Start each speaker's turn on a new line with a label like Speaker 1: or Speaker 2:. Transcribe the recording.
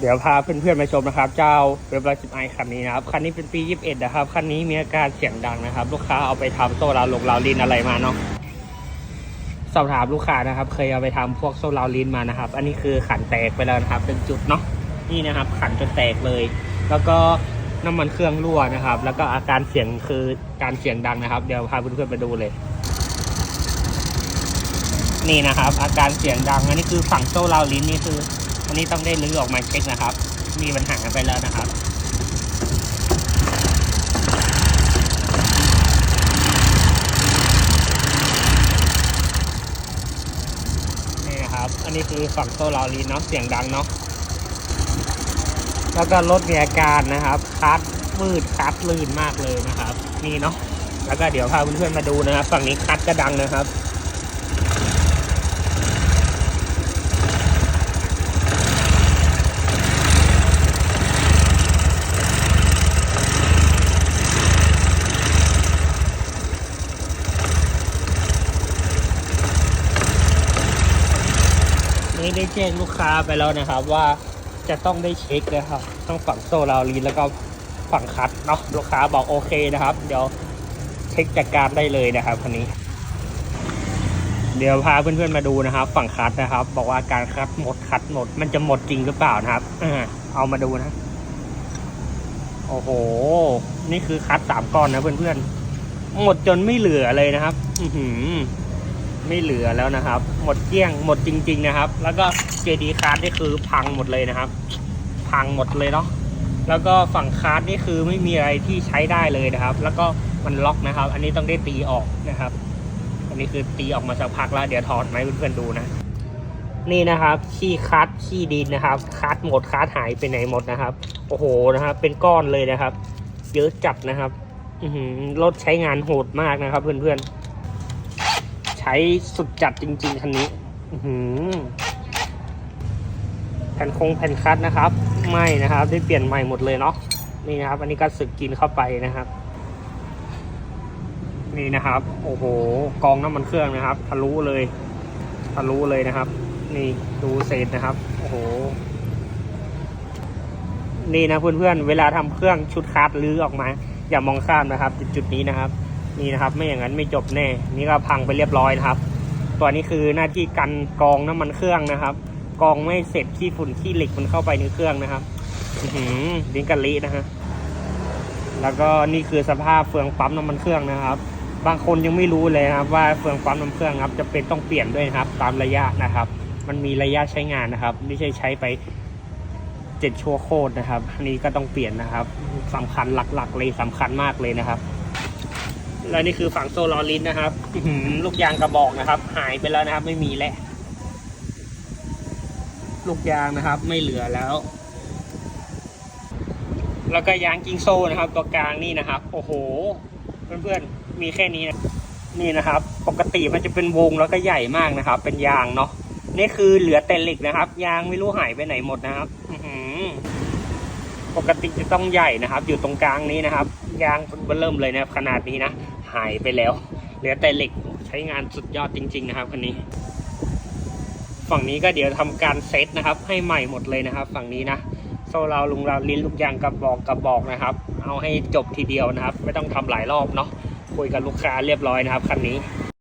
Speaker 1: เดี๋ยวพาเพื่อนๆมาชมนะครับ เจ้าเว็บไซต์ไอคันนี้นะครับ คันนี้เป็นปี 21 นะครับ คันนี้มีอาการเสียงดังนะครับ ลูกค้าเอาไปทำโซลาร์ลงราวลินอะไรมาเนาะสอบถามลูกค้านะครับ เคยเอาไปทำพวกโซลาร์ลินมานะครับ อันนี้คือขันแตกไปแล้วนะครับ เป็นจุดเนาะนี่นะครับ ขันจนแตกเลย แล้วก็น้ำมันเครื่องรั่วนะครับ แล้วก็อาการเสียงคือการเสียงดังนะครับ เดี๋ยวพาเพื่อนๆไปดูเลย นี่นะครับ อาการเสียงดังอันนี้คือฝั่งโซ่ราลิ้นนี่คือ อันนี้ต้องได้รื้อออกมาเช็คนะครับ มีปัญหาไปแล้วนะครับนี่นะครับ อันนี้คือฝั่งโซ่ราวลิ้นเนาะเสียงดังเนาะแล้วก็รถมีอาการนะครับคัดมืดคัดลื่นมากเลยนะครับ นี่เนาะแล้วก็เดี๋ยวพาเพื่อนๆมาดูนะครับ ฝั่งนี้คัดก็ดังนะครับ นี่ได้แจ้งลูกค้าไปแล้วนะครับ ว่าจะต้องได้เช็คนะครับต้องฝั่งโซลารีนแล้วก็ฝั่งคัดเนาะลูกค้าบอกโอเคนะครับ เดี๋ยวเช็คจัดการได้เลยนะครับคันนี้ เดี๋ยวพาเพื่อนๆมาดูนะครับ ฝั่งคัดนะครับ บอกว่าการคัดหมดคัดหมด มันจะหมดจริงหรือเปล่านะครับอเอามาดูนะโอ้โห นี่คือคัดสามก้อนนะเพื่อนๆ หมดจนไม่เหลือเลยนะครับ อือหือ ไม่เหลือแล้วนะครับ หมดเกลี้ยงหมดจริง ๆ นะครับ แล้วก็เจดีคาร์ดนี่คือพังหมดเลยนะครับ พังหมดเลยเนาะแล้วก็ฝั่งคาร์ดนี่คือไม่มีอะไรที่ใช้ได้เลยนะครับ แล้วก็มันล็อกนะครับ อันนี้ต้องได้ตีออกนะครับ อันนี้คือตีออกมาสักพักแล้วเดี๋ยวถอดมาให้เพื่อนๆดูนะ นี่นะครับขี้คัดขี้ดินนะครับคัดหมดคัดหายไปไหนหมดนะครับ โอ้โหนะครับ เป็นก้อนเลยนะครับ เยอะจัดนะครับอืรถใช้งานโหดมากนะครับ เพื่อนๆ ช้สุดจัดจริงๆคันนี้หือแผ่นคงแผ่นคัดนะครับไม่นะครับ ได้เปลี่ยนใหม่หมดเลยเนาะนี่นะครับ อันนี้ก็สึกกินเข้าไปนะครับ นี่นะครับ โอ้โหกองน้ำมันเครื่องนะครับ ทะลุเลย ทะลุเลยนะครับ นี่ดูเศษนะครับ โอ้โหนี่นะเพื่อนๆเวลาทำเครื่องชุดคัดลื้อออกมา อย่ามองข้ามนะครับ จุดๆนี้นะครับ นี่นะครับ ไม่อย่างนั้นไม่จบแน่ นี่ก็พังไปเรียบร้อยนะครับ ตัวนี้คือหน้าที่กันกองน้ำมันเครื่องนะครับ กองไม่เสร็จขี้ฝุ่นขี้เหล็กมันเข้าไปในเครื่องนะครับดิ้งกะลินะฮะแล้วก็นี่คือสภาพเฟืองปั๊มน้ำมันเครื่องนะครับ บางคนยังไม่รู้เลยนะครับ ว่าเฟืองปั๊มน้ำเครื่องครับจะเป็นต้องเปลี่ยนด้วยนะครับ ตามระยะนะครับ มันมีระยะใช้งานนะครับ ไม่ใช่ใช้ไปเจ็ดชั่วโคตรนะครับอันนี้ก็ต้องเปลี่ยนนะครับสำคัญหลักๆเลยสำคัญมากเลยนะครับ และนี่คือฝั่งโซลอลินนะครับลูกยางกระบอกนะครับ หายไปแล้วนะครับ ไม่มีแล้วลูกยางนะครับ ไม่เหลือแล้ว แล้วก็ยางกิงโซ่นะครับ ตัวกลางนี่นะครับ โอ้โห เพื่อนๆมีแค่นี้นะนี่นะครับ ปกติมันจะเป็นวงแล้วก็ใหญ่มากนะครับ เป็นยางเนาะนี่คือเหลือแต่เหล็กนะครับ ยางไม่รู้หายไปไหนหมดนะครับปกติจะต้องใหญ่นะครับ อยู่ตรงกลางนี้นะครับ ยางเริ่มเลยนะขนาดนี้นะ หายไปแล้ว เหลือแต่เหล็กใช้งานสุดยอดจริง ๆ นะครับคันนี้ ฝั่งนี้ก็เดี๋ยวทำการเซตนะครับ ให้ใหม่หมดเลยนะครับ ฝั่งนี้นะโซ่เราลุงเราลิ้นลูกยางกระบอกกระบอกนะครับ เอาให้จบทีเดียวนะครับ ไม่ต้องทำหลายรอบเนาะคุยกับลูกค้าเรียบร้อยนะครับคันนี้